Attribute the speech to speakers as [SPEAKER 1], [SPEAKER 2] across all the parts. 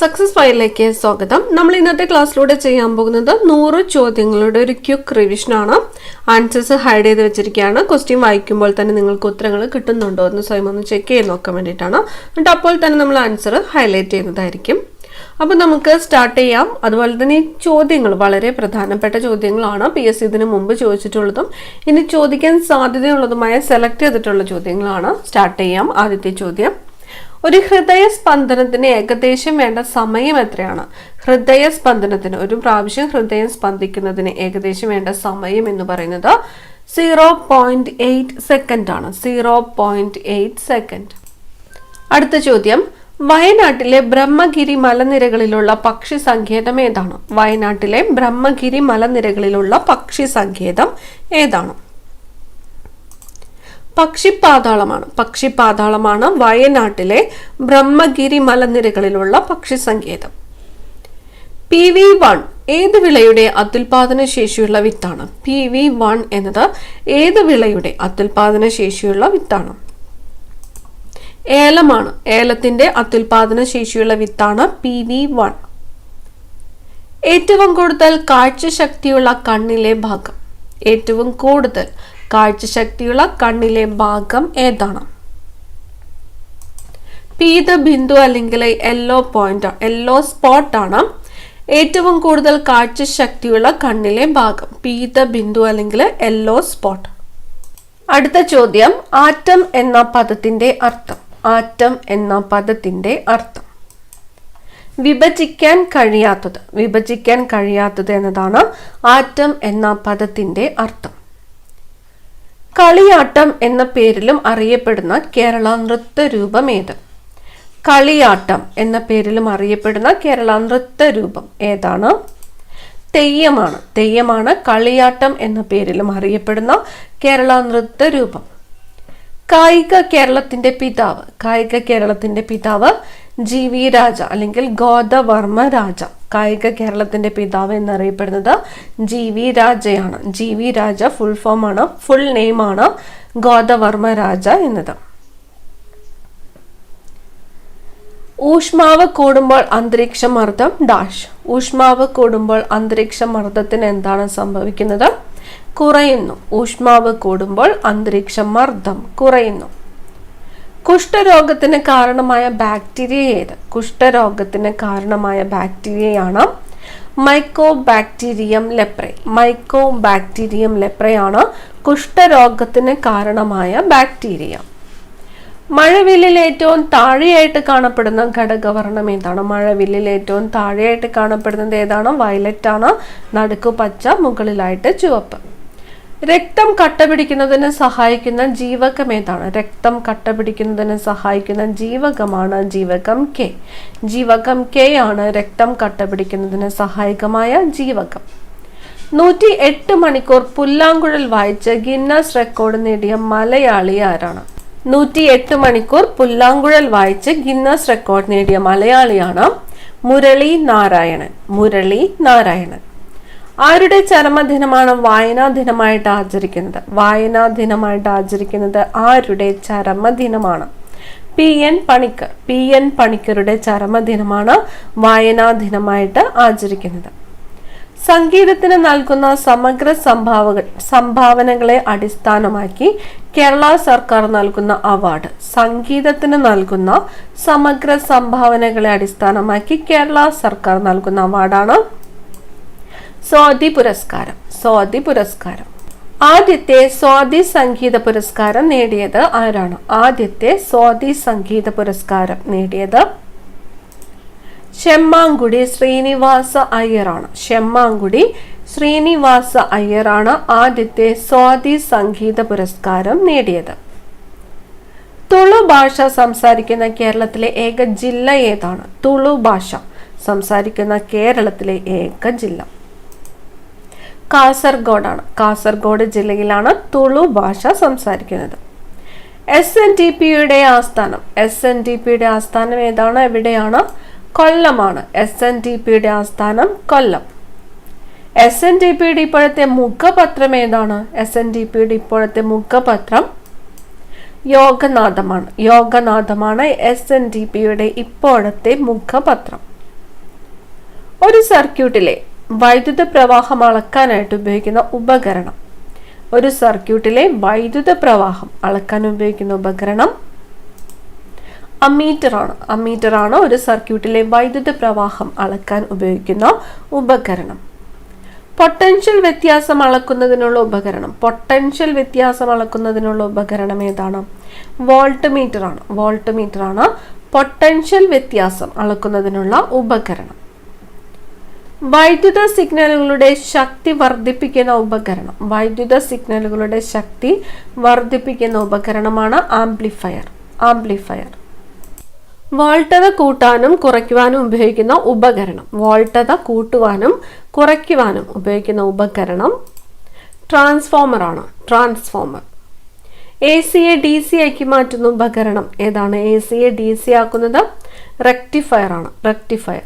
[SPEAKER 1] Success ഫയലിലേക്ക് സ്വാഗതം. നമ്മൾ ഇന്നത്തെ ക്ലാസ്സിലൂടെ ചെയ്യാൻ പോകുന്നത് നൂറ് ചോദ്യങ്ങളുടെ ഒരു ക്യുക്ക് റിവിഷൻ ആണ്. ആൻസേഴ്സ് ഹൈഡ് ചെയ്ത് വെച്ചിരിക്കുകയാണ്. ക്വസ്റ്റ്യൻ വായിക്കുമ്പോൾ തന്നെ നിങ്ങൾക്ക് ഉത്തരങ്ങൾ കിട്ടുന്നുണ്ടോ എന്ന് സ്വയം ഒന്ന് ചെക്ക് ചെയ്ത് നോക്കാൻ വേണ്ടിയിട്ടാണ്. എന്നിട്ട് അപ്പോൾ തന്നെ നമ്മൾ ആൻസർ ഹൈലൈറ്റ് ചെയ്യുന്നതായിരിക്കും. അപ്പോൾ നമുക്ക് സ്റ്റാർട്ട് ചെയ്യാം. അതുപോലെ തന്നെ ഈ ചോദ്യങ്ങൾ വളരെ പ്രധാനപ്പെട്ട ചോദ്യങ്ങളാണ്. പി എസ് സി ഇതിനു മുമ്പ് ചോദിച്ചിട്ടുള്ളതും ഇനി ചോദിക്കാൻ സാധ്യതയുള്ളതുമായ സെലക്ട് ചെയ്തിട്ടുള്ള ചോദ്യങ്ങളാണ്. സ്റ്റാർട്ട് ചെയ്യാം. ആദ്യത്തെ ചോദ്യം. ഒരു ഹൃദയ സ്പന്ദനത്തിന് ഏകദേശം വേണ്ട സമയം എത്രയാണ്? ഹൃദയ സ്പന്ദനത്തിന് ഒരു പ്രാവശ്യം ഹൃദയം സ്പന്ദിക്കുന്നതിന് ഏകദേശം വേണ്ട സമയം എന്ന് പറയുന്നത് സീറോ പോയിന്റ് എയ്റ്റ് സെക്കൻഡ് ആണ്. സീറോ പോയിന്റ് എയ്റ്റ് സെക്കൻഡ് അടുത്ത ചോദ്യം. വയനാട്ടിലെ ബ്രഹ്മഗിരി മലനിരകളിലുള്ള പക്ഷി സങ്കേതം ഏതാണ്? വയനാട്ടിലെ ബ്രഹ്മഗിരി മലനിരകളിലുള്ള പക്ഷി സങ്കേതം ഏതാണ്? പക്ഷിപ്പാതാളമാണ് പക്ഷിപ്പാതാളമാണ് വയനാട്ടിലെ ബ്രഹ്മഗിരി മലനിരകളിലുള്ള പക്ഷി സങ്കേതം പി വി വൺ ഏത് വിളയുടെ അത്യുൽപാദന ശേഷിയുള്ള വിത്താണ്? പി വി വൺ എന്നത് ഏത് വിളയുടെ അത്യുൽപാദന ശേഷിയുള്ള വിത്താണ്? ഏലമാണ്. ഏലത്തിന്റെ അത്യുൽപാദന ശേഷിയുള്ള വിത്താണ് പി വി വൺ. ഏറ്റവും കൂടുതൽ കാഴ്ചശക്തിയുള്ള കണ്ണിലെ ഭാഗം. ഏറ്റവും കൂടുതൽ കാഴ്ചശക്തിയുള്ള കണ്ണിലെ ഭാഗം ഏതാണ്? പീത ബിന്ദു അല്ലെങ്കിൽ യെല്ലോ പോയിന്റ് യെല്ലോ സ്പോട്ട് ആണ്. ഏറ്റവും കൂടുതൽ കാഴ്ചശക്തിയുള്ള കണ്ണിലെ ഭാഗം. പീത ബിന്ദു അല്ലെങ്കിൽ യെല്ലോ സ്പോട്ട് അടുത്ത ചോദ്യം ആറ്റം എന്ന പദത്തിന്റെ അർത്ഥം. ആറ്റം എന്ന പദത്തിന്റെ അർത്ഥം. വിഭജിക്കാൻ കഴിയാത്തത്. വിഭജിക്കാൻ കഴിയാത്തത് എന്നതാണ് ആറ്റം എന്ന പദത്തിന്റെ അർത്ഥം. കളിയാട്ടം എന്ന പേരിലും അറിയപ്പെടുന്ന കേരള നൃത്തരൂപം ഏത്? കളിയാട്ടം എന്ന പേരിലും അറിയപ്പെടുന്ന കേരള നൃത്ത രൂപം ഏതാണ്? തെയ്യമാണ്. തെയ്യമാണ് കളിയാട്ടം എന്ന പേരിലും അറിയപ്പെടുന്ന കേരള നൃത്ത രൂപം. കായിക കേരളത്തിന്റെ പിതാവ്. കായിക കേരളത്തിന്റെ പിതാവ് ജി വി രാജ അല്ലെങ്കിൽ ഗോദവർമ്മ രാജ കായിക കേരളത്തിന്റെ പിതാവ് എന്നറിയപ്പെടുന്നത് G V രാജയാണ്. G V Raja full form ആണ്. ഫുൾ നെയിം ആണ് ഗോദവർമ്മ രാജ എന്നത്. ഊഷ്മാവ് കൂടുമ്പോൾ അന്തരീക്ഷ മർദ്ദം ഡാഷ്. ഊഷ്മാവ് കൂടുമ്പോൾ അന്തരീക്ഷ മർദ്ദത്തിന് എന്താണ് സംഭവിക്കുന്നത്? കുറയുന്നു. ഊഷ്മാവ് കൂടുമ്പോൾ അന്തരീക്ഷ മർദ്ദം കുറയുന്നു. കുഷ്ഠരോഗത്തിന് കാരണമായ ബാക്ടീരിയ ഏത്? കുഷ്ഠരോഗത്തിന് കാരണമായ ബാക്ടീരിയയാണ് മൈക്കോ ബാക്ടീരിയം ലെപ്രെ. മൈക്കോ ബാക്ടീരിയം ലെപ്രയാണ് കുഷ്ഠരോഗത്തിന് കാരണമായ ബാക്ടീരിയ. മഴവില്ലിൽ ഏറ്റവും താഴെയായിട്ട് കാണപ്പെടുന്ന ഘടകവർണം ഏതാണ്? മഴവില്ലിൽ ഏറ്റവും താഴെയായിട്ട് കാണപ്പെടുന്നത് ഏതാണ്? വയലറ്റ് ആണ് നടുക്കു പച്ച മുകളിലായിട്ട് ചുവപ്പ്. രക്തം കട്ടപിടിക്കുന്നതിന് സഹായിക്കുന്ന ജീവകം ഏതാണ് രക്തം കട്ടപിടിക്കുന്നതിന് സഹായിക്കുന്ന ജീവകമാണ് ജീവകം കെ. ജീവകം കെ ആണ് രക്തം കട്ടപിടിക്കുന്നതിന് സഹായകമായ ജീവകം. നൂറ്റി എട്ട് മണിക്കൂർ പുല്ലാങ്കുഴൽ വായിച്ച് ഗിന്നസ് റെക്കോർഡ് നേടിയ മലയാളി ആരാണ്? നൂറ്റി എട്ട് മണിക്കൂർ പുല്ലാങ്കുഴൽ വായിച്ച് ഗിന്നസ് റെക്കോർഡ് നേടിയ മലയാളിയാണ് മുരളി നാരായണൻ. മുരളി നാരായണൻ. ആരുടെ ചരമദിനമാണ് വായനാ ദിനമായിട്ട് ആചരിക്കുന്നത്? വായനാ ദിനമായിട്ട് ആചരിക്കുന്നത് ആരുടെ ചരമദിനമാണ്? P N Panicker P N പണിക്കരുടെ ചരമദിനമാണ് വായനാ ദിനമായിട്ട് ആചരിക്കുന്നത്. സംഗീതത്തിന് നൽകുന്ന സമഗ്ര സംഭാവകൾ സംഭാവനകളെ അടിസ്ഥാനമാക്കി കേരള സർക്കാർ നൽകുന്ന അവാർഡ് സംഗീതത്തിന് നൽകുന്ന സമഗ്ര സംഭാവനകളെ അടിസ്ഥാനമാക്കി കേരള സർക്കാർ നൽകുന്ന അവാർഡാണ് സ്വാതി പുരസ്കാരം സ്വാതി പുരസ്കാരം. ആദ്യത്തെ സ്വാതി സംഗീത പുരസ്കാരം നേടിയത് ആരാണ്? ആദ്യത്തെ സ്വാതി സംഗീത പുരസ്കാരം നേടിയത് ചെമ്മാങ്കുടി ശ്രീനിവാസ അയ്യറാണ്. ചെമ്മാങ്കുടി ശ്രീനിവാസ അയ്യറാണ് ആദ്യത്തെ സ്വാതി സംഗീത പുരസ്കാരം നേടിയത്. തുളു ഭാഷ സംസാരിക്കുന്ന കേരളത്തിലെ ഏക ജില്ല ഏതാണ്? തുളു ഭാഷ സംസാരിക്കുന്ന കേരളത്തിലെ ഏക ജില്ല. കാസർഗോഡാണ്. കാസർഗോഡ് ജില്ലയിലാണ് തുളു ഭാഷ സംസാരിക്കുന്നത്. എസ് എൻ ഡി പിയുടെ ആസ്ഥാനം. എസ് എൻ ഡി പിയുടെ ആസ്ഥാനം ഏതാണ്? എവിടെയാണ്? കൊല്ലമാണ്. എസ് എൻ ഡി പിയുടെ ആസ്ഥാനം കൊല്ലം. എസ് എൻ ഡി പിയുടെ ഇപ്പോഴത്തെ മുഖപത്രം ഏതാണ്? എസ് എൻ ഡി പിയുടെ ഇപ്പോഴത്തെ മുഖപത്രം യോഗനാഥമാണ്. യോഗനാഥമാണ് എസ് എൻ ഡി പിയുടെ ഇപ്പോഴത്തെ മുഖപത്രം. ഒരു സർക്യൂട്ടിലെ വൈദ്യുത പ്രവാഹം അളക്കാനായിട്ട് ഉപയോഗിക്കുന്ന ഉപകരണം. ഒരു സർക്യൂട്ടിലെ വൈദ്യുത പ്രവാഹം അളക്കാൻ ഉപയോഗിക്കുന്ന ഉപകരണം അമീറ്റർ ആണ് അമീറ്റർ ആണ് ഒരു സർക്യൂട്ടിലെ വൈദ്യുത പ്രവാഹം അളക്കാൻ ഉപയോഗിക്കുന്ന ഉപകരണം. പൊട്ടൻഷ്യൽ വ്യത്യാസം അളക്കുന്നതിനുള്ള ഉപകരണം. പൊട്ടൻഷ്യൽ വ്യത്യാസം അളക്കുന്നതിനുള്ള ഉപകരണം ഏതാണ്? വോൾട്ട് മീറ്റർ ആണ് വോൾട്ട് മീറ്റർ ആണ് പൊട്ടൻഷ്യൽ വ്യത്യാസം അളക്കുന്നതിനുള്ള ഉപകരണം. വൈദ്യുത സിഗ്നലുകളുടെ ശക്തി വർദ്ധിപ്പിക്കുന്ന ഉപകരണം. വൈദ്യുത സിഗ്നലുകളുടെ ശക്തി വർദ്ധിപ്പിക്കുന്ന ഉപകരണമാണ് ആംപ്ലിഫയർ. ആംപ്ലിഫയർ. വോൾട്ടത കൂട്ടാനും കുറയ്ക്കുവാനും ഉപയോഗിക്കുന്ന ഉപകരണം. വോൾട്ടത കൂട്ടുവാനും കുറയ്ക്കുവാനും ഉപയോഗിക്കുന്ന ഉപകരണം ട്രാൻസ്ഫോമർ ആണ്. ട്രാൻസ്ഫോമർ. എ സിയെ ഡി സി ആക്കി മാറ്റുന്ന ഉപകരണം ഏതാണ്? എ സിയെ ഡി സി ആക്കുന്നത് റെക്ടിഫയർ ആണ്. റെക്ടിഫയർ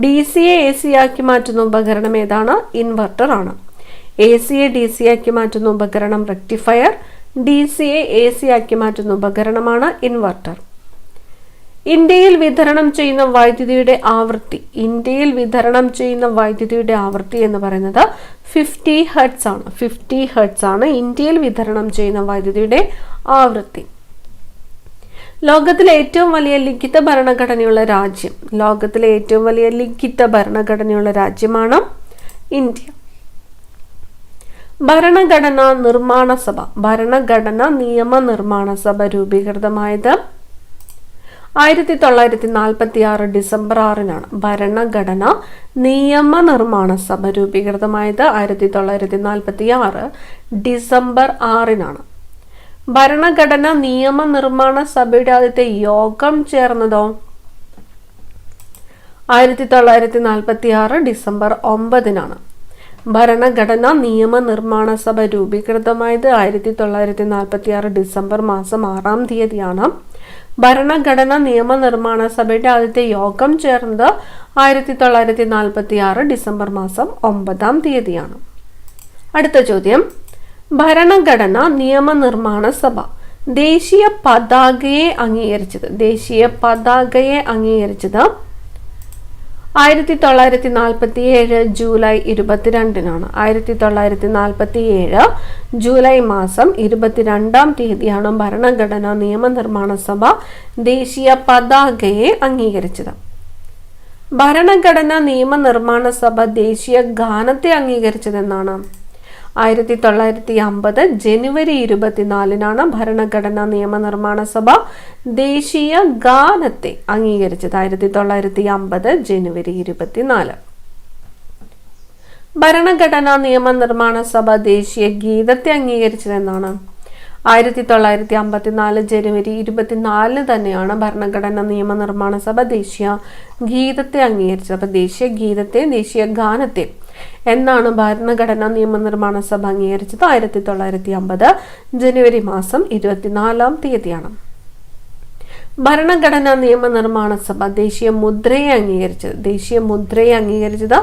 [SPEAKER 1] ഡി സിയെ എ സി ആക്കി മാറ്റുന്ന ഉപകരണം ഏതാണ്? ഇൻവെർട്ടർ ആണ്. എ സിയെ ഡി സി ആക്കി മാറ്റുന്ന ഉപകരണം റെക്ടിഫയർ ഡി സിയെ എ സി ആക്കി മാറ്റുന്ന ഉപകരണമാണ് ഇൻവെർട്ടർ ഇന്ത്യയിൽ വിതരണം ചെയ്യുന്ന വൈദ്യുതിയുടെ ആവൃത്തി ഇന്ത്യയിൽ വിതരണം ചെയ്യുന്ന വൈദ്യുതിയുടെ ആവൃത്തി എന്ന് പറയുന്നത് ഫിഫ്റ്റി ഹെർട്സ് ആണ്. ഫിഫ്റ്റി ഹെർട്സ് ആണ് ഇന്ത്യയിൽ വിതരണം ചെയ്യുന്ന വൈദ്യുതിയുടെ ആവൃത്തി. ലോകത്തിലെ ഏറ്റവും വലിയ ലിഖിത ഭരണഘടനയുള്ള രാജ്യം. ലോകത്തിലെ ഏറ്റവും വലിയ ലിഖിത ഭരണഘടനയുള്ള രാജ്യമാണ് ഇന്ത്യ. ഭരണഘടനാ നിർമ്മാണ സഭ. ഭരണഘടന നിയമ നിർമ്മാണ സഭ രൂപീകൃതമായത് ആയിരത്തി തൊള്ളായിരത്തി നാൽപ്പത്തി ആറ് ഡിസംബർ ആറിനാണ്. ഭരണഘടന നിയമ നിർമ്മാണ സഭ രൂപീകൃതമായത് ആയിരത്തി തൊള്ളായിരത്തി നാൽപ്പത്തി ആറ് ഡിസംബർ ആറിനാണ്. ഭരണഘടന നിയമനിർമ്മാണ സഭയുടെ ആദ്യത്തെ യോഗം ചേർന്നതോ? ആയിരത്തി തൊള്ളായിരത്തി നാൽപ്പത്തി ആറ് ഡിസംബർ ഒമ്പതിനാണ്. ഭരണഘടന നിയമനിർമ്മാണ സഭ രൂപീകൃതമായത് ആയിരത്തി തൊള്ളായിരത്തി നാൽപ്പത്തി ആറ് ഡിസംബർ മാസം ആറാം തീയതിയാണ്. ഭരണഘടന നിയമനിർമ്മാണ സഭയുടെ ആദ്യത്തെ യോഗം ചേർന്നത് ആയിരത്തി തൊള്ളായിരത്തി നാൽപ്പത്തി ആറ് ഡിസംബർ മാസം ഒമ്പതാം തീയതിയാണ്. അടുത്ത ചോദ്യം. ഭരണഘടന നിയമനിർമ്മാണ സഭ. ദേശീയ പതാകയെ അംഗീകരിച്ചത്. ദേശീയ പതാകയെ അംഗീകരിച്ചത് ആയിരത്തി തൊള്ളായിരത്തി നാൽപ്പത്തി ഏഴ് ജൂലൈ ഇരുപത്തിരണ്ടിനാണ്. ആയിരത്തി തൊള്ളായിരത്തി നാൽപ്പത്തി ഏഴ് ജൂലൈ മാസം ഇരുപത്തിരണ്ടാം തീയതിയാണ് ഭരണഘടനാ നിയമനിർമ്മാണ സഭ ദേശീയ പതാകയെ അംഗീകരിച്ചത്. ഭരണഘടനാ നിയമനിർമ്മാണ സഭ ദേശീയ ഗാനത്തെ അംഗീകരിച്ചതെന്നാണ്. ആയിരത്തി തൊള്ളായിരത്തി അമ്പത് ജനുവരി ഇരുപത്തിനാലിനാണ് ഭരണഘടനാ നിയമനിർമ്മാണ സഭ ദേശീയ ഗാനത്തെ അംഗീകരിച്ചത്. ആയിരത്തി തൊള്ളായിരത്തി അമ്പത് ജനുവരി ഇരുപത്തിനാല്. ഭരണഘടനാ നിയമനിർമ്മാണ സഭ ദേശീയ ഗീതത്തെ അംഗീകരിച്ചതെന്നാണ് ആയിരത്തി തൊള്ളായിരത്തി അമ്പത്തിനാല് ജനുവരി ഇരുപത്തിനാലിന് തന്നെയാണ് ഭരണഘടനാ നിയമനിർമ്മാണ സഭ ദേശീയ ഗീതത്തെ അംഗീകരിച്ചത്. ദേശീയ ഗീതത്തെ ദേശീയ ഗാനത്തെ എന്നാണ് ഭരണഘടനാ നിയമനിർമ്മാണ സഭ അംഗീകരിച്ചത് ആയിരത്തി തൊള്ളായിരത്തി അമ്പത് ജനുവരി മാസം ഇരുപത്തിനാലാം തീയതിയാണ്. ഭരണഘടനാ നിയമനിർമ്മാണ സഭ ദേശീയ മുദ്രയെ അംഗീകരിച്ചത്. ദേശീയ മുദ്രയെ അംഗീകരിച്ചത്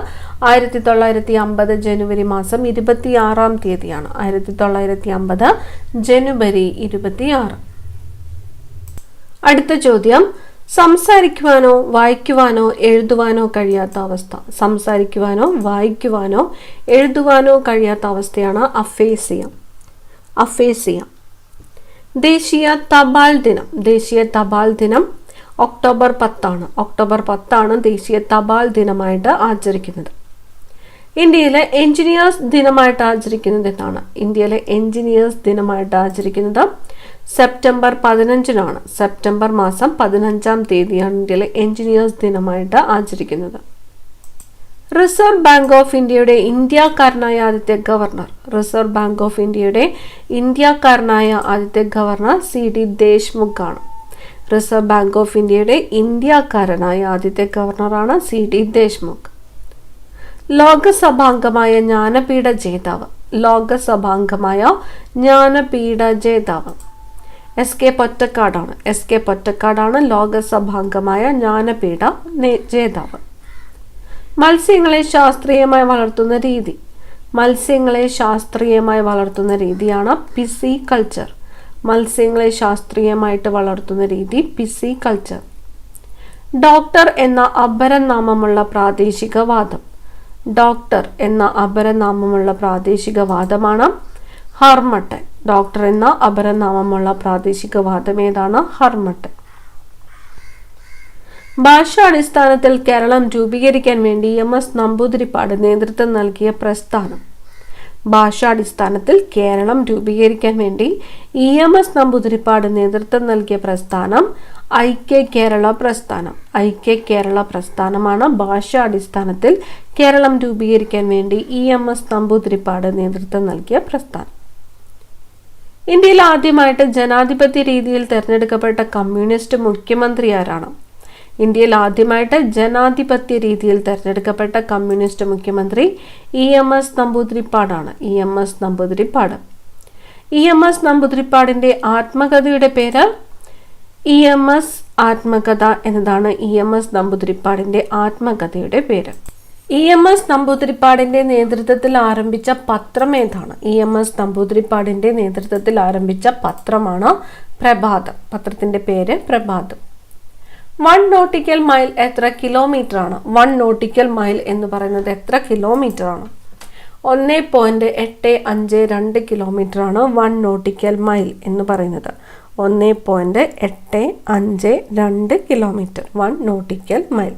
[SPEAKER 1] ആയിരത്തി തൊള്ളായിരത്തി അമ്പത് ജനുവരി മാസം ഇരുപത്തി ആറാം തീയതിയാണ്. ആയിരത്തി തൊള്ളായിരത്തി അമ്പത് ജനുവരി ഇരുപത്തിയാറ്. അടുത്ത ചോദ്യം. സംസാരിക്കുവാനോ വായിക്കുവാനോ എഴുതുവാനോ കഴിയാത്ത അവസ്ഥ. സംസാരിക്കുവാനോ വായിക്കുവാനോ എഴുതുവാനോ കഴിയാത്ത അവസ്ഥയാണ് അഫേസിയ. അഫേസിയം. ദേശീയ തപാൽ ദിനം. ദേശീയ തപാൽ ദിനം ഒക്ടോബർ പത്താണ്. ഒക്ടോബർ പത്താണ് ദേശീയ തപാൽ ദിനമായിട്ട് ആചരിക്കുന്നത്. ഇന്ത്യയിലെ എഞ്ചിനീയേഴ്സ് ദിനമായിട്ട് ആചരിക്കുന്നത് എന്നാണ്. ഇന്ത്യയിലെ എഞ്ചിനീയേഴ്സ് ദിനമായിട്ട് ആചരിക്കുന്നത് സെപ്റ്റംബർ പതിനഞ്ചിനാണ്. സെപ്റ്റംബർ മാസം പതിനഞ്ചാം തീയതിയാണ് ഇന്ത്യയിലെ എഞ്ചിനീയേഴ്സ് ദിനമായിട്ട് ആചരിക്കുന്നത്. റിസർവ് ബാങ്ക് ഓഫ് ഇന്ത്യയുടെ ഇന്ത്യക്കാരനായ ആദ്യത്തെ ഗവർണർ. റിസർവ് ബാങ്ക് ഓഫ് ഇന്ത്യയുടെ ഇന്ത്യക്കാരനായ ആദ്യത്തെ ഗവർണർ സി ഡി ദേശ്മുഖ് ആണ് റിസർവ് ബാങ്ക് ഓഫ് ഇന്ത്യയുടെ ഇന്ത്യക്കാരനായ ആദ്യത്തെ ഗവർണറാണ് സി ഡി ദേശ്മുഖ്. ലോകസഭാംഗമായ ജ്ഞാനപീഠ ജേതാവ്. ലോകസഭാംഗമായ ജ്ഞാനപീഠ ജേതാവ്. എസ് കെ പൊറ്റക്കാടാണ്. എസ് കെ പൊറ്റക്കാടാണ് ലോകസഭാംഗമായ ജ്ഞാനപീഠ ജേതാവ്. മത്സ്യങ്ങളെ ശാസ്ത്രീയമായി വളർത്തുന്ന രീതി. മത്സ്യങ്ങളെ ശാസ്ത്രീയമായി വളർത്തുന്ന രീതിയാണ് പിസി കൾച്ചർ മത്സ്യങ്ങളെ ശാസ്ത്രീയമായിട്ട് വളർത്തുന്ന രീതി പിസി കൾച്ചർ ഡോക്ടർ എന്ന അപരനാമമുള്ള പ്രാദേശിക വാദം. ഡോക്ടർ എന്ന അപരനാമമുള്ള പ്രാദേശിക വാദമാണ് ഹർമട്ടൻ ഡോക്ടർ എന്ന അപരനാമമുള്ള പ്രാദേശിക വാദം ഏതാണ്? ഹർമട്ടൻ ഭാഷാടിസ്ഥാനത്തിൽ കേരളം രൂപീകരിക്കാൻ വേണ്ടി എം എസ് നമ്പൂതിരിപ്പാട് നേതൃത്വം നൽകിയ പ്രസ്ഥാനം. ഭാഷാടിസ്ഥാനത്തിൽ കേരളം രൂപീകരിക്കാൻ വേണ്ടി ഇ എം എസ് നമ്പൂതിരിപ്പാട് നേതൃത്വം നൽകിയ പ്രസ്ഥാനം ഐക്യ കേരള പ്രസ്ഥാനം. ഐക്യ കേരള പ്രസ്ഥാനമാണ് ഭാഷാടിസ്ഥാനത്തിൽ കേരളം രൂപീകരിക്കാൻ വേണ്ടി ഇ എം എസ് നമ്പൂതിരിപ്പാട് നേതൃത്വം നൽകിയ പ്രസ്ഥാനം. ഇന്ത്യയിൽ ആദ്യമായിട്ട് ജനാധിപത്യ രീതിയിൽ തിരഞ്ഞെടുക്കപ്പെട്ട കമ്മ്യൂണിസ്റ്റ് മുഖ്യമന്ത്രി ആരാണ് ഇന്ത്യയിൽ ആദ്യമായിട്ട് ജനാധിപത്യ രീതിയിൽ തെരഞ്ഞെടുക്കപ്പെട്ട കമ്മ്യൂണിസ്റ്റ് മുഖ്യമന്ത്രി E M S നമ്പൂതിരിപ്പാടാണ്. E M S Namboodiripad. E M S നമ്പൂതിരിപ്പാടിന്റെ ആത്മകഥയുടെ പേര് ഇ എം എസ് ആത്മകഥ എന്നതാണ് ഇ എം എസ് നമ്പൂതിരിപ്പാടിന്റെ ആത്മകഥയുടെ പേര്. ഇ എം എസ് നമ്പൂതിരിപ്പാടിന്റെ നേതൃത്വത്തിൽ ആരംഭിച്ച പത്രം ഏതാണ്? ഇ എം എസ് നമ്പൂതിരിപ്പാടിന്റെ നേതൃത്വത്തിൽ ആരംഭിച്ച പത്രമാണ് പ്രഭാതം. പത്രത്തിന്റെ പേര് പ്രഭാതം. വൺ നോട്ടിക്കൽ മൈൽ എത്ര കിലോമീറ്റർ ആണ് വൺ നോട്ടിക്കൽ മൈൽ എന്ന് പറയുന്നത് എത്ര കിലോമീറ്റർ ആണ് ഒന്ന് പോയിന്റ് എട്ട് അഞ്ച് രണ്ട് കിലോമീറ്റർ ആണ് വൺ നോട്ടിക്കൽ മൈൽ എന്ന് പറയുന്നത്. ഒന്ന് പോയിന്റ് എട്ട് അഞ്ച് രണ്ട് കിലോമീറ്റർ. One nautical mile.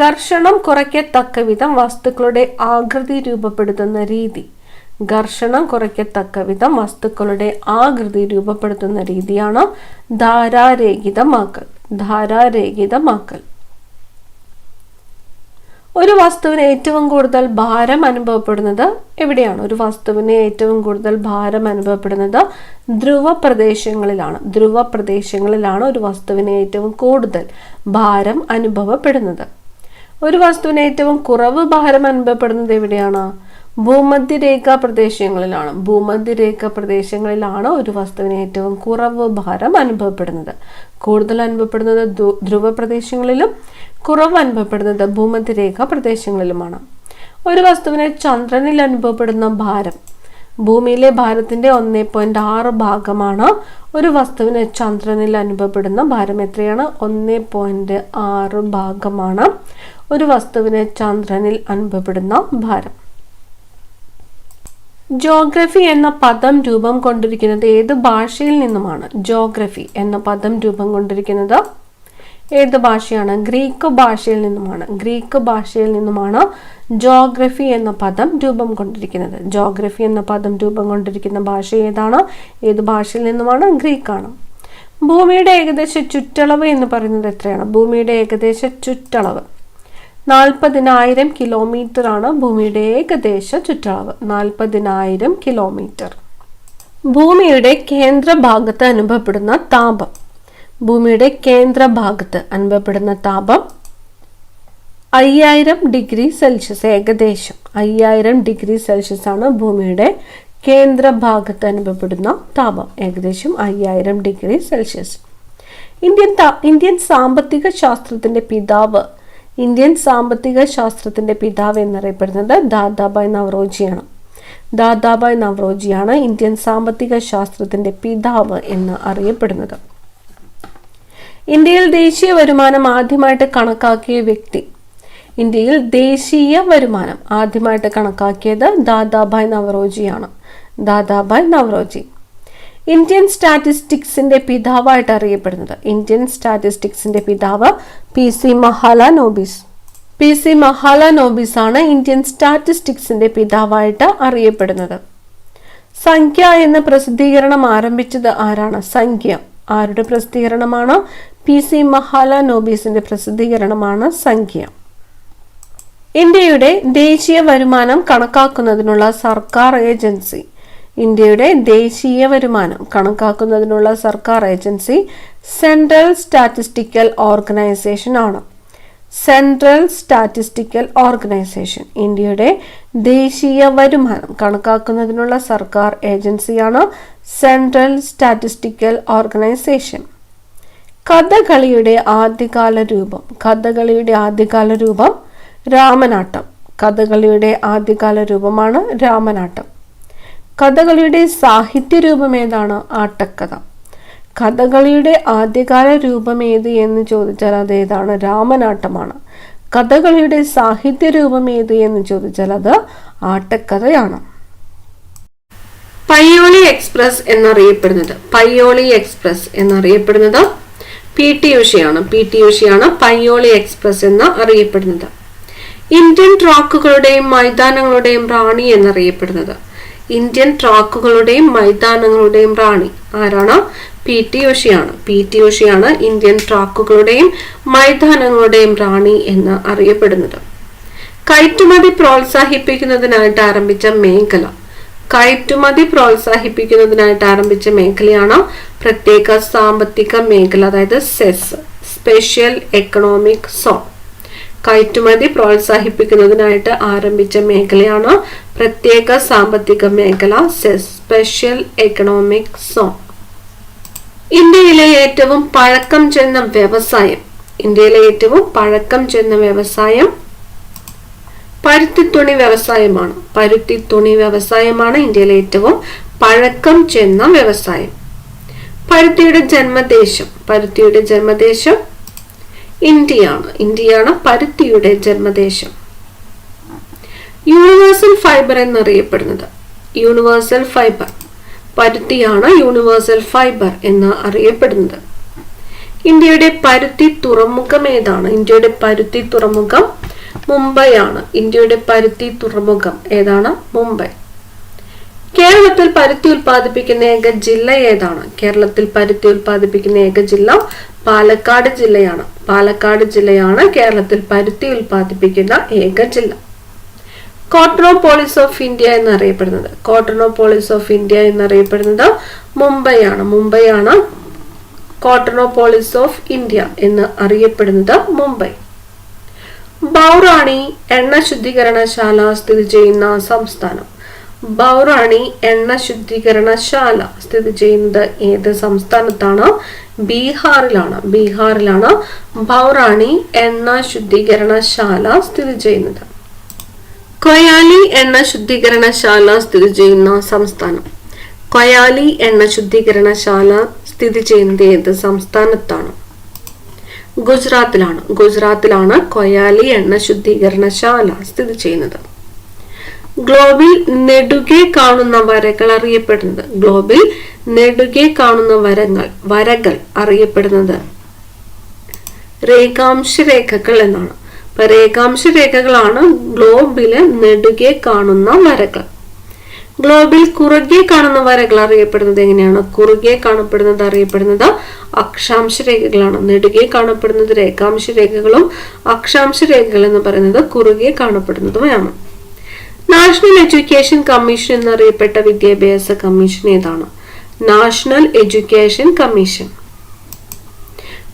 [SPEAKER 1] ഘർഷണം കുറയ്ക്കത്തക്ക വിധം വസ്തുക്കളുടെ ആകൃതി രൂപപ്പെടുത്തുന്ന രീതി. ഘർഷണം കുറയ്ക്കത്തക്ക വിധം വസ്തുക്കളുടെ ആകൃതി രൂപപ്പെടുത്തുന്ന രീതിയാണ് ധാരാരേഖിതമാക്കൽ ധാരാരേഖിതമാക്കൽ ഒരു വസ്തുവിന് ഏറ്റവും കൂടുതൽ ഭാരം അനുഭവപ്പെടുന്നത് എവിടെയാണ്? ഒരു വസ്തുവിന് ഏറ്റവും കൂടുതൽ ഭാരം അനുഭവപ്പെടുന്നത് ധ്രുവ പ്രദേശങ്ങളിലാണ് ധ്രുവ പ്രദേശങ്ങളിലാണ് ഒരു വസ്തുവിന് ഏറ്റവും കൂടുതൽ ഭാരം അനുഭവപ്പെടുന്നത്. ഒരു വസ്തുവിന് ഏറ്റവും കുറവ് ഭാരം അനുഭവപ്പെടുന്നത് എവിടെയാണ്? ഭൂമധ്യരേഖ പ്രദേശങ്ങളിലാണ്. ഭൂമധ്യരേഖ പ്രദേശങ്ങളിലാണ് ഒരു വസ്തുവിന് ഏറ്റവും കുറവ് ഭാരം അനുഭവപ്പെടുന്നത്. കൂടുതൽ അനുഭവപ്പെടുന്നത് ധ്രുവ പ്രദേശങ്ങളിലും കുറവ് അനുഭവപ്പെടുന്നത് ഭൂമധ്യരേഖ പ്രദേശങ്ങളിലുമാണ്. ഒരു വസ്തുവിന് ചന്ദ്രനിൽ അനുഭവപ്പെടുന്ന ഭാരം ഭൂമിയിലെ ഭാരത്തിന്റെ ഒന്നേ പോയിന്റ് ആറ് ഭാഗമാണ് ഒരു വസ്തുവിന് ചന്ദ്രനിൽ അനുഭവപ്പെടുന്ന ഭാരം എത്രയാണ്? ഒന്നേ പോയിന്റ് ആറ് ഭാഗമാണ് ഒരു വസ്തുവിന് ചന്ദ്രനിൽ അനുഭവപ്പെടുന്ന ഭാരം. ജോഗ്രഫി എന്ന പദം രൂപം കൊണ്ടിരിക്കുന്നത് ഏത് ഭാഷയിൽ നിന്നുമാണ്? ജോഗ്രഫി എന്ന പദം രൂപം കൊണ്ടിരിക്കുന്നത് ഏത് ഭാഷയാണ്? ഗ്രീക്ക് ഭാഷയിൽ നിന്നുമാണ്. ഗ്രീക്ക് ഭാഷയിൽ നിന്നുമാണ് ജോഗ്രഫി എന്ന പദം രൂപം കൊണ്ടിരിക്കുന്നത്. ജോഗ്രഫി എന്ന പദം രൂപം കൊണ്ടിരിക്കുന്ന ഭാഷ ഏതാണ്? ഏത് ഭാഷയിൽ നിന്നുമാണ്? ഗ്രീക്കാണ്. ഭൂമിയുടെ ഏകദേശ ചുറ്റളവ് എന്ന് പറയുന്നത് എത്രയാണ്? ഭൂമിയുടെ ഏകദേശ ചുറ്റളവ്. നാൽപ്പതിനായിരം കിലോമീറ്റർ ആണ് ഭൂമിയുടെ ഏകദേശ ചുറ്റളവ്. നാൽപ്പതിനായിരം കിലോമീറ്റർ. ഭൂമിയുടെ കേന്ദ്രഭാഗത്ത് അനുഭവപ്പെടുന്ന താപം. ഭൂമിയുടെ കേന്ദ്രഭാഗത്ത് അനുഭവപ്പെടുന്ന താപം അയ്യായിരം ഡിഗ്രി സെൽഷ്യസ് ഏകദേശം. അയ്യായിരം ഡിഗ്രി സെൽഷ്യസ് ആണ് ഭൂമിയുടെ കേന്ദ്രഭാഗത്ത് അനുഭവപ്പെടുന്ന താപം. ഏകദേശം അയ്യായിരം ഡിഗ്രി സെൽഷ്യസ്. ഇന്ത്യൻ ഇന്ത്യൻ സാമ്പത്തിക ശാസ്ത്രത്തിന്റെ പിതാവ് ഇന്ത്യൻ സാമ്പത്തിക ശാസ്ത്രത്തിന്റെ പിതാവ് എന്നറിയപ്പെടുന്നത് ദാദാബായ് നവറോജിയാണ് ദാദാബായ് നവറോജിയാണ് ഇന്ത്യൻ സാമ്പത്തിക ശാസ്ത്രത്തിന്റെ പിതാവ് എന്ന് അറിയപ്പെടുന്നത്. ഇന്ത്യയിൽ ദേശീയ വരുമാനം ആദ്യമായിട്ട് കണക്കാക്കിയ വ്യക്തി. ഇന്ത്യയിൽ ദേശീയ വരുമാനം ആദ്യമായിട്ട് കണക്കാക്കിയത് ദാദാബായ് നവറോജിയാണ് ദാദാബായ് നവറോജി ഇന്ത്യൻ സ്റ്റാറ്റിസ്റ്റിക്സിന്റെ പിതാവായിട്ട് അറിയപ്പെടുന്നത്. ഇന്ത്യൻ സ്റ്റാറ്റിസ്റ്റിക്സിന്റെ പിതാവ് P C Mahalanobis P C Mahalanobis ആണ് ഇന്ത്യൻ സ്റ്റാറ്റിസ്റ്റിക്സിന്റെ പിതാവായിട്ട് അറിയപ്പെടുന്നത്. സംഖ്യ എന്ന പ്രസിദ്ധീകരണം ആരംഭിച്ചത് ആരാണ്? സംഖ്യ. ആരുടെ പ്രസിദ്ധീകരണമാണ്? പി സി മഹാലനോബിസിന്റെ പ്രസിദ്ധീകരണമാണ് സംഖ്യ. ഇന്ത്യയുടെ ദേശീയ വരുമാനം കണക്കാക്കുന്നതിനുള്ള സർക്കാർ ഏജൻസി. ഇന്ത്യയുടെ ദേശീയ വരുമാനം കണക്കാക്കുന്നതിനുള്ള സർക്കാർ ഏജൻസി സെൻട്രൽ സ്റ്റാറ്റിസ്റ്റിക്കൽ ഓർഗനൈസേഷൻ ആണ്. സെൻട്രൽ സ്റ്റാറ്റിസ്റ്റിക്കൽ ഓർഗനൈസേഷൻ ഇന്ത്യയുടെ ദേശീയ വരുമാനം കണക്കാക്കുന്നതിനുള്ള സർക്കാർ ഏജൻസിയാണ് സെൻട്രൽ സ്റ്റാറ്റിസ്റ്റിക്കൽ ഓർഗനൈസേഷൻ. കഥകളിയുടെ ആദ്യകാല രൂപം കഥകളിയുടെ ആദ്യകാല രൂപം രാമനാട്ടം. കഥകളിയുടെ ആദ്യകാല രൂപമാണ് രാമനാട്ടം. കഥകളിയുടെ സാഹിത്യ രൂപം ഏതാണ്? ആട്ടക്കഥ. കഥകളിയുടെ ആദ്യകാല രൂപം ഏത് എന്ന് ചോദിച്ചാൽ അത് ഏതാണ്? രാമനാട്ടമാണ്. കഥകളിയുടെ സാഹിത്യ രൂപം ഏത് എന്ന് ചോദിച്ചാൽ അത് ആട്ടക്കഥയാണ്. പയ്യോളി എക്സ്പ്രസ് എന്നറിയപ്പെടുന്നത്. പയ്യോളി എക്സ്പ്രസ് എന്നറിയപ്പെടുന്നത് പി ടി ഉഷയാണ്. പി ടി ഉഷയാണ് പയ്യോളി എക്സ്പ്രസ് എന്ന് അറിയപ്പെടുന്നത്. ഇന്ത്യൻ ട്രാക്കുകളുടെയും മൈതാനങ്ങളുടെയും റാണി എന്നറിയപ്പെടുന്നത്. ഇന്ത്യൻ ട്രാക്കുകളുടെയും മൈതാനങ്ങളുടെയും റാണി. ആരാണ്? പി ടി ഉഷയാണ് പി ടി ഉഷയാണ് ഇന്ത്യൻ ട്രാക്കുകളുടെയും മൈതാനങ്ങളുടെയും റാണി എന്ന് അറിയപ്പെടുന്നത്. കയറ്റുമതി പ്രോത്സാഹിപ്പിക്കുന്നതിനായിട്ട് ആരംഭിച്ച മേഖല. കയറ്റുമതി പ്രോത്സാഹിപ്പിക്കുന്നതിനായിട്ട് ആരംഭിച്ച മേഖലയാണ് പ്രത്യേക സാമ്പത്തിക മേഖല അതായത് സെസ് സ്പെഷ്യൽ എക്കണോമിക് സോൺ. കയറ്റുമതി പ്രോത്സാഹിപ്പിക്കുന്നതിനായിട്ട് ആരംഭിച്ച മേഖലയാണ് പ്രത്യേക സാമ്പത്തിക മേഖല സ്പെഷ്യൽ എക്കണോമിക് സോൺ ഇന്ത്യയിലെ ഏറ്റവും പഴക്കം ചെന്ന വ്യവസായം. ഇന്ത്യയിലെ ഏറ്റവും പഴക്കം ചെന്ന വ്യവസായം പരുത്തിത്തുണി വ്യവസായമാണ്. പരുത്തിത്തുണി വ്യവസായമാണ് ഇന്ത്യയിലെ ഏറ്റവും പഴക്കം ചെന്ന വ്യവസായം. പരുത്തിയുടെ ജന്മദേശം. പരുത്തിയുടെ ജന്മദേശം ഇന്ത്യയാണ്. ഇന്ത്യയാണ് പരുത്തിയുടെ ജന്മദേശം. യൂണിവേഴ്സൽ ഫൈബർ എന്നറിയപ്പെടുന്നത്. യൂണിവേഴ്സൽ ഫൈബർ പരുത്തിയാണ് യൂണിവേഴ്സൽ ഫൈബർ എന്ന് അറിയപ്പെടുന്നത്. ഇന്ത്യയുടെ പരുത്തി തുറമുഖം ഏതാണ്? ഇന്ത്യയുടെ പരുത്തി തുറമുഖം മുംബൈ ആണ്. ഇന്ത്യയുടെ പരുത്തി തുറമുഖം ഏതാണ്? മുംബൈ. കേരളത്തിൽ പരുത്തി ഉൽപ്പാദിപ്പിക്കുന്ന ഏക ജില്ല ഏതാണ്? കേരളത്തിൽ പരുത്തി ഉൽപ്പാദിപ്പിക്കുന്ന ഏക ജില്ല പാലക്കാട് ജില്ലയാണ്. പാലക്കാട് ജില്ലയാണ് കേരളത്തിൽ പരുത്തി ഉൽപ്പാദിപ്പിക്കുന്ന ഏക ജില്ല. കോട്ടണോപോളിസ് ഓഫ് ഇന്ത്യ എന്നറിയപ്പെടുന്നത്. കോട്ടണോപോളിസ് ഓഫ് ഇന്ത്യ എന്നറിയപ്പെടുന്നത് മുംബൈ ആണ് മുംബൈ ആണ് കോട്ടണോപോളിസ് ഓഫ് ഇന്ത്യ എന്ന് അറിയപ്പെടുന്നത് മുംബൈ. ബൗറാണി എണ്ണ ശുദ്ധീകരണശാല സ്ഥിതി ചെയ്യുന്ന സംസ്ഥാനം. ബൗറാണി എണ്ണ ശുദ്ധീകരണശാല സ്ഥിതി ചെയ്യുന്നത് ഏത് സംസ്ഥാനത്താണ്? ബീഹാറിലാണ്. ബീഹാറിലാണ് ബൗറാണി എണ്ണ ശുദ്ധീകരണശാല സ്ഥിതി ചെയ്യുന്നത്. കൊയാലി എണ്ണ ശുദ്ധീകരണശാല സ്ഥിതി ചെയ്യുന്ന സംസ്ഥാനം. കൊയാലി എണ്ണ ശുദ്ധീകരണശാല സ്ഥിതി ചെയ്യുന്നത് ഏത് സംസ്ഥാനത്താണ്? ഗുജറാത്തിലാണ്. ഗുജറാത്തിലാണ് കൊയാലി എണ്ണ ശുദ്ധീകരണശാല സ്ഥിതി ചെയ്യുന്നത്. ഗ്ലോബിൽ നെടുകെ കാണുന്ന വരകൾ അറിയപ്പെടുന്നത്. ഗ്ലോബിൽ നെടുകെ കാണുന്ന വരങ്ങൾ വരകൾ അറിയപ്പെടുന്നത് രേഖാംശ രേഖകൾ എന്നാണ്. അപ്പൊ രേഖാംശ രേഖകളാണ് ഗ്ലോബിൽ നെടുകെ കാണുന്ന വരകൾ. ഗ്ലോബിൽ കുറുകെ കാണുന്ന വരകൾ അറിയപ്പെടുന്നത് എങ്ങനെയാണ്? കുറുകെ കാണപ്പെടുന്നത് അറിയപ്പെടുന്നത് അക്ഷാംശ രേഖകളാണ്. നെടുകെ കാണപ്പെടുന്നത് രേഖാംശ രേഖകളും അക്ഷാംശ രേഖകൾ എന്ന് പറയുന്നത് കുറുകെ കാണപ്പെടുന്നതുമാണ്. നാഷണൽ എഡ്യൂക്കേഷൻ കമ്മീഷൻ എന്നറിയപ്പെട്ട വിദ്യാഭ്യാസ കമ്മീഷൻ ഏതാണ്? National education commission.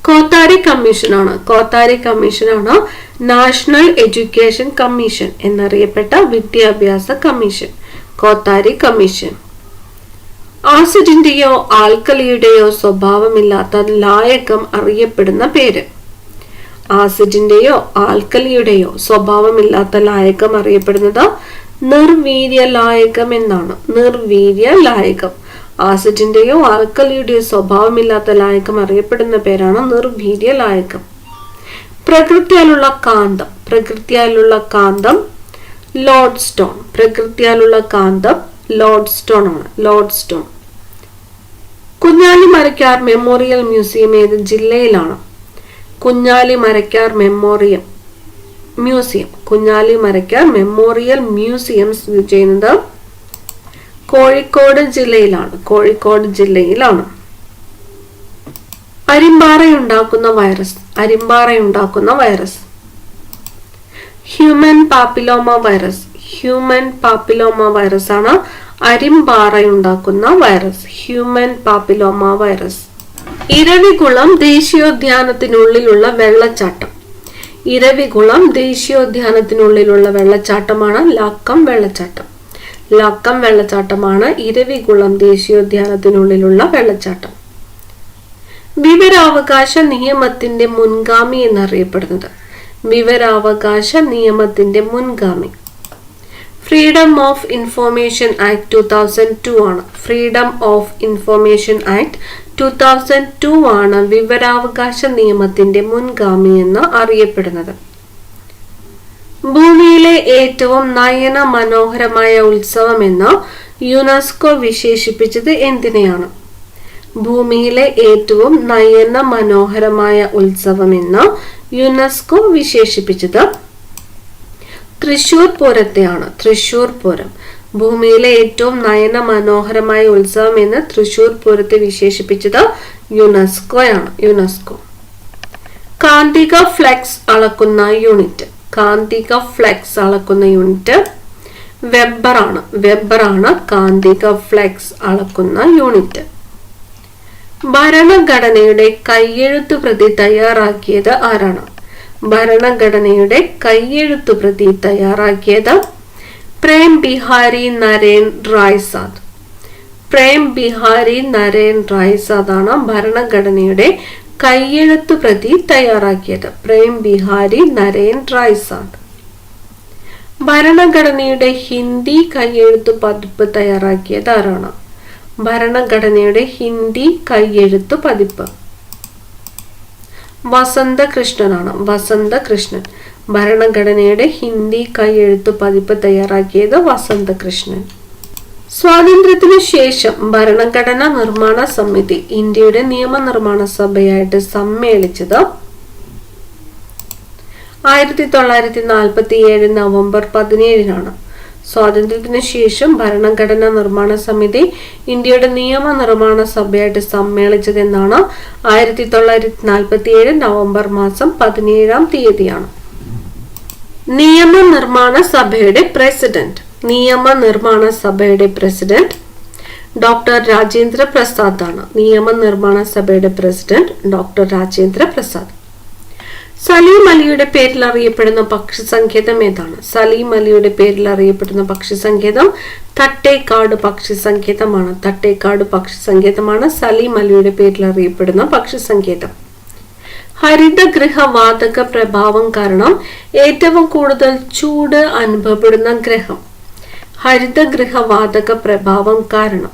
[SPEAKER 1] കോത്താരി കമ്മീഷനാണ്. കോത്താരി കമ്മീഷനാണ് നാഷണൽ എഡ്യൂക്കേഷൻ കമ്മീഷൻ എന്നറിയപ്പെട്ട വിദ്യാഭ്യാസ കമ്മീഷൻ. കോത്താരി കമ്മീഷൻ. ആസിഡിന്റെയോ ആൽക്കലിയുടെയോ സ്വഭാവമില്ലാത്ത ലായകം അറിയപ്പെടുന്ന പേര്. ആസിഡിന്റെയോ ആൽക്കലിയുടെയോ സ്വഭാവമില്ലാത്ത ലായകം അറിയപ്പെടുന്നത് നിർവീര്യ ലായകം എന്നാണ്. നിർവീര്യ ലായകം ആസിഡിന്റെയോ ആൽക്കലിയുടെയോ സ്വഭാവമില്ലാത്ത ലായകം അറിയപ്പെടുന്ന പേരാണ് നിർവീര്യ ലായകം പ്രകൃതിയാലുള്ള കാന്തം. പ്രകൃതിയാലുള്ള കാന്തം ലോഡ് സ്റ്റോൺ പ്രകൃതിയാലുള്ള കാന്തം ലോഡ് സ്റ്റോൺ ആണ് lodestone Kunjali Marakkar memorial museum ഏത് ജില്ലയിലാണ്? Kunjali Marakkar memorial. Museum. Kunjali Marakkar memorial museum സ്ഥിതി ചെയ്യുന്നത് കോഴിക്കോട് ജില്ലയിലാണ്. കോഴിക്കോട് ജില്ലയിലാണ്. അരിമ്പാറയുണ്ടാക്കുന്ന virus അരിമ്പാറയുണ്ടാക്കുന്ന virus human papilloma virus human papilloma virus ആണ് അരിമ്പാറയുണ്ടാക്കുന്ന virus human papilloma virus Eravikulam ദേശീയോദ്യാനത്തിനുള്ളിലുള്ള വെള്ളച്ചാട്ടം. ഇരവികുളം ദേശീയോദ്യാനത്തിനുള്ളിലുള്ള വെള്ളച്ചാട്ടമാണ് ലക്കം വെള്ളച്ചാട്ടം. ലക്കം വെള്ളച്ചാട്ടമാണ് ഇരവികുളം ദേശീയോദ്യാനത്തിനുള്ളിലുള്ള വെള്ളച്ചാട്ടം. വിവരാവകാശ നിയമത്തിന്റെ മുൻഗാമി എന്നറിയപ്പെടുന്നത്. വിവരാവകാശ നിയമത്തിന്റെ മുൻഗാമി. Freedom of information act two thousand two ആണ്. Freedom of information act two thousand two ആണ് വിവരാവകാശ നിയമത്തിന്റെ മുൻഗാമി എന്ന് അറിയപ്പെടുന്നത്. ഭൂമിയിലെ ഏറ്റവും നയന മനോഹരമായ ഉത്സവം എന്ന് യുനെസ്കോ വിശേഷിപ്പിച്ചത് എന്തിനെയാണ്? ഭൂമിയിലെ ഏറ്റവും നയന മനോഹരമായ ഉത്സവം എന്ന് യുനെസ്കോ വിശേഷിപ്പിച്ചത് തൃശൂർ പൂരത്തെയാണ്. തൃശൂർ പൂരം. ഭൂമിയിലെ ഏറ്റവും നയന മനോഹരമായ ഉത്സവം എന്ന് തൃശൂർ പൂരത്തെ വിശേഷിപ്പിച്ചത് യുനെസ്കോയാണ് യുനെസ്കോ. കാന്തിക ഫ്ലെക്സ് അളക്കുന്ന യൂണിറ്റ്. കാന്തിക ഫ്ലെക്സ് അളക്കുന്ന യൂണിറ്റ് വെബറാണ് വെബറാണ് കാന്തിക ഫ്ലെക്സ് അളക്കുന്ന യൂണിറ്റ്. ഭരണഘടനയുടെ കയ്യെഴുത്തു പ്രതി തയ്യാറാക്കിയത് ആരാണ്? ഭരണഘടനയുടെ കയ്യെഴുത്തു പ്രതി തയ്യാറാക്കിയത് പ്രേം ബിഹാരി നരേൻ റായ്സാദ്. പ്രേം ബിഹാരി നരേൻ റായ്സാദ് ആണ് ഭരണഘടനയുടെ കയ്യെഴുത്ത് പ്രതി തയ്യാറാക്കിയത്. പ്രേം ബിഹാരി നരേൻ റായ്സാദ്. ഭരണഘടനയുടെ ഹിന്ദി കയ്യെഴുത്ത് പതിപ്പ് തയ്യാറാക്കിയത് ആരാണ്? ഭരണഘടനയുടെ ഹിന്ദി കയ്യെഴുത്ത് പതിപ്പ്. വസന്തകൃഷ്ണനാണ്. വസന്തകൃഷ്ണൻ. ഭരണഘടനയുടെ ഹിന്ദി കൈയെഴുത്ത് പതിപ്പ് തയ്യാറാക്കിയത് വസന്തകൃഷ്ണൻ. സ്വാതന്ത്ര്യത്തിനു ശേഷം ഭരണഘടനാ നിർമ്മാണ സമിതി ഇന്ത്യയുടെ നിയമനിർമ്മാണ സഭയായിട്ട് സമ്മേളിച്ചത് ആയിരത്തി തൊള്ളായിരത്തി നാൽപ്പത്തി ഏഴ് നവംബർ പതിനേഴിനാണ്. സ്വാതന്ത്ര്യത്തിനു ശേഷം ഭരണഘടനാ നിർമ്മാണ സമിതി ഇന്ത്യയുടെ നിയമ നിർമ്മാണ സഭയായിട്ട് സമ്മേളിച്ചതെന്നാണ് ആയിരത്തി തൊള്ളായിരത്തി നാൽപ്പത്തി ഏഴ് നവംബർ മാസം പതിനേഴാം തീയതിയാണ്. നിയമ നിർമ്മാണ സഭയുടെ പ്രസിഡന്റ്. നിയമനിർമ്മാണ സഭയുടെ പ്രസിഡന്റ് ഡോക്ടർ രാജേന്ദ്ര പ്രസാദ് ആണ് നിയമനിർമ്മാണ സഭയുടെ പ്രസിഡന്റ് ഡോക്ടർ രാജേന്ദ്ര പ്രസാദ്. സലീം അലിയുടെ പേരിൽ അറിയപ്പെടുന്ന പക്ഷി സങ്കേതം ഏതാണ്? സലീം അലിയുടെ പേരിൽ അറിയപ്പെടുന്ന പക്ഷി സങ്കേതം തട്ടേക്കാട് പക്ഷി സങ്കേതമാണ് തട്ടേക്കാട് പക്ഷി സങ്കേതമാണ് സലീം അലിയുടെ പേരിൽ അറിയപ്പെടുന്ന പക്ഷി സങ്കേതം ഹരിതഗൃഹ വാതക പ്രഭാവം കാരണം ഏറ്റവും കൂടുതൽ ചൂട് അനുഭവപ്പെടുന്ന ഗ്രഹം. ഹരിതഗൃഹ വാതക പ്രഭാവം കാരണം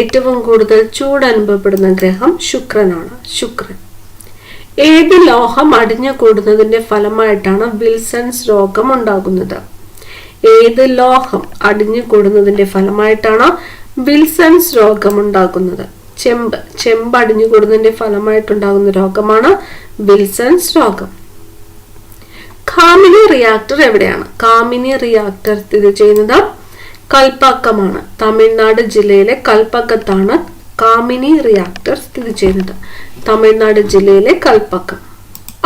[SPEAKER 1] ഏറ്റവും കൂടുതൽ ചൂട് അനുഭവപ്പെടുന്ന ഗ്രഹം ശുക്രനാണ്. ശുക്രൻ. ഏത് ലോഹം അടിഞ്ഞു കൂടുന്നതിന്റെ ഫലമായിട്ടാണ് വിൽസൺസ് രോഗം ഉണ്ടാകുന്നത്? ഏത് ലോഹം അടിഞ്ഞു കൂടുന്നതിന്റെ ഫലമായിട്ടാണ് വിൽസൺസ് രോഗം ഉണ്ടാകുന്നത്? ചെമ്പ് ചെമ്പ് അടിഞ്ഞു കൂടുന്നതിന്റെ ഫലമായിട്ടുണ്ടാകുന്ന രോഗമാണ് വിൽസൺസ് രോഗം. കാമിനി റിയാക്ടർ എവിടെയാണ്? കാമിനി റിയാക്ടർ സ്ഥിതി ചെയ്യുന്നത് കൽപ്പാക്കമാണ്. തമിഴ്നാട് ജില്ലയിലെ കൽപ്പക്കത്താണ് കാമിനി റിയാക്ടർ സ്ഥിതി ചെയ്യുന്നത്. തമിഴ്നാട് ജില്ലയിലെ കൽപ്പക്കം.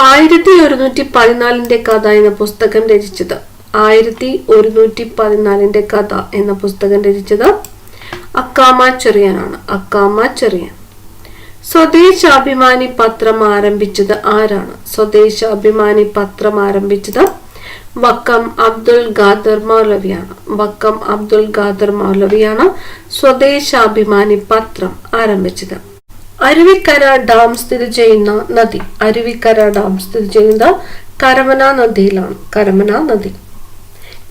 [SPEAKER 1] ആയിരത്തി ഒരുന്നൂറ്റി പതിനാലിന്റെ കഥ എന്ന പുസ്തകം രചിച്ചത്. ആയിരത്തി ഒരുന്നൂറ്റി പതിനാലിന്റെ കഥ എന്ന പുസ്തകം രചിച്ചത് അക്കാമ ചെറിയനാണ്. അക്കാമ ചെറിയൻ. സ്വദേശാഭിമാനി പത്രം ആരംഭിച്ചത് ആരാണ്? സ്വദേശാഭിമാനി പത്രം ആരംഭിച്ചത് വക്കം അബ്ദുൽ ഖാദർ മൗലവിയാണ്. വക്കം അബ്ദുൽ ഖാദർ മൗലവിയാണ് സ്വദേശാഭിമാനി പത്രം ആരംഭിച്ചത്. അരുവിക്കര ഡാം സ്ഥിതി ചെയ്യുന്ന നദി. അരുവിക്കര ഡാം സ്ഥിതി ചെയ്യുന്നത് കരമന നദിയിലാണ്. കരമന നദി.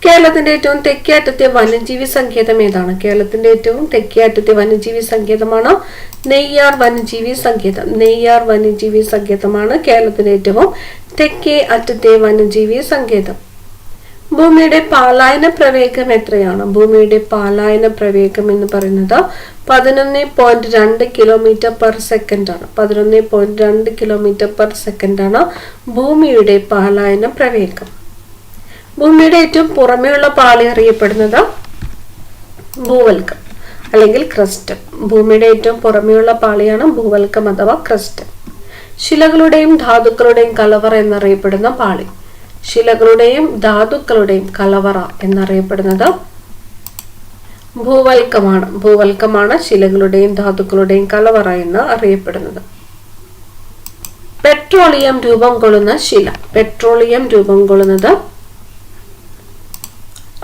[SPEAKER 1] കേരളത്തിന്റെ ഏറ്റവും തെക്കേയറ്റത്തെ വന്യജീവി സങ്കേതം ഏതാണ്? കേരളത്തിന്റെ ഏറ്റവും തെക്കേയറ്റത്തെ വന്യജീവി സങ്കേതമാണ്? നെയ്യാർ വന്യജീവി സങ്കേതം. നെയ്യാർ വന്യജീവി സങ്കേതമാണ് കേരളത്തിന്റെ ഏറ്റവും തെക്കേ അറ്റത്തെ വന്യജീവി സങ്കേതം. ഭൂമിയുടെ പാലായന പ്രവേഗം എത്രയാണ്? ഭൂമിയുടെ പാലായന പ്രവേഗം എന്ന് പറയുന്നത് പതിനൊന്ന് പോയിന്റ് രണ്ട് കിലോമീറ്റർ പെർ സെക്കൻഡ് ആണ്. പതിനൊന്ന് പോയിന്റ് രണ്ട് കിലോമീറ്റർ പെർ സെക്കൻഡ് ആണ് ഭൂമിയുടെ പാലായന പ്രവേഗം. ഭൂമിയുടെ ഏറ്റവും പുറമെയുള്ള പാളി അറിയപ്പെടുന്നത് ഭൂവൽക്കം അല്ലെങ്കിൽ ക്രസ്റ്റ്. ഭൂമിയുടെ ഏറ്റവും പുറമെയുള്ള പാളിയാണ് ഭൂവൽക്കം അഥവാ ക്രസ്റ്റ്. ശിലകളുടെയും ധാതുക്കളുടെയും കലവറ എന്നറിയപ്പെടുന്ന പാളി. ശിലകളുടെയും ധാതുക്കളുടെയും കലവറ എന്നറിയപ്പെടുന്നത് ഭൂവൽക്കമാണ്. ഭൂവൽക്കമാണ് ശിലകളുടെയും ധാതുക്കളുടെയും കലവറ എന്ന് അറിയപ്പെടുന്നത്. പെട്രോളിയം രൂപം കൊള്ളുന്ന ശില. പെട്രോളിയം രൂപം കൊള്ളുന്നത്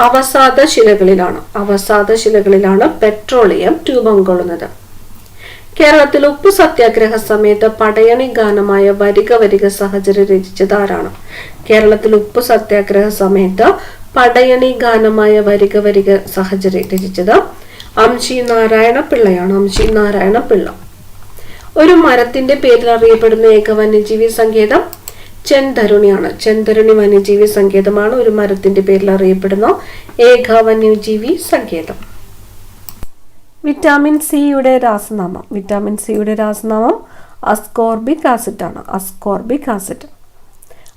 [SPEAKER 1] അവസാദ ശിലകളിലാണ്. അവസാദ ശിലകളിലാണ് പെട്രോളിയം രൂപം കൊള്ളുന്നത്. കേരളത്തിൽ ഉപ്പ് സത്യാഗ്രഹ സമയത്ത് പടയണി ഗാനമായ വരിക വരിക സഹചര്യ രചിച്ചത് ആരാണ്? കേരളത്തിൽ ഉപ്പ് സത്യാഗ്രഹ സമയത്ത് പടയണി ഗാനമായ വരിക വരിക സഹചര്യ രചിച്ചത് അംശി നാരായണ പിള്ളയാണ് അംശി നാരായണ പിള്ള ഒരു മരത്തിന്റെ പേരിൽ അറിയപ്പെടുന്ന ഏക വന്യജീവി സങ്കേതം ചെന്തരുണിയാണ്. ചെന്തരുണി വന്യജീവി സങ്കേതമാണ് ഒരു മരത്തിന്റെ പേരിൽ അറിയപ്പെടുന്ന ഏക വന്യജീവി സങ്കേതം. വിറ്റാമിൻ സിയുടെ രാസനാമം. വിറ്റാമിൻ സിയുടെ രാസനാമം അസ്കോർബിക് ആസിഡ് ആണ്. Ascorbic acid.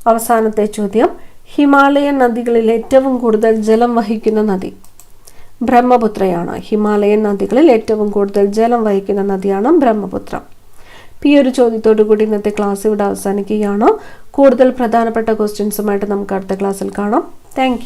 [SPEAKER 1] അവസാനത്തെ ചോദ്യം. ഹിമാലയൻ നദികളിൽ ഏറ്റവും കൂടുതൽ ജലം വഹിക്കുന്ന നദി. ബ്രഹ്മപുത്രയാണ്. ഹിമാലയൻ നദികളിൽ ഏറ്റവും കൂടുതൽ ജലം വഹിക്കുന്ന നദിയാണ് ബ്രഹ്മപുത്ര. ഇപ്പം ഈ ഒരു ചോദ്യത്തോടു കൂടി ഇന്നത്തെ ക്ലാസ് ഇവിടെ അവസാനിക്കുകയാണ്. കൂടുതൽ പ്രധാനപ്പെട്ട ക്വസ്റ്റ്യൻസുമായിട്ട് നമുക്ക് അടുത്ത ക്ലാസ്സിൽ കാണാം. താങ്ക്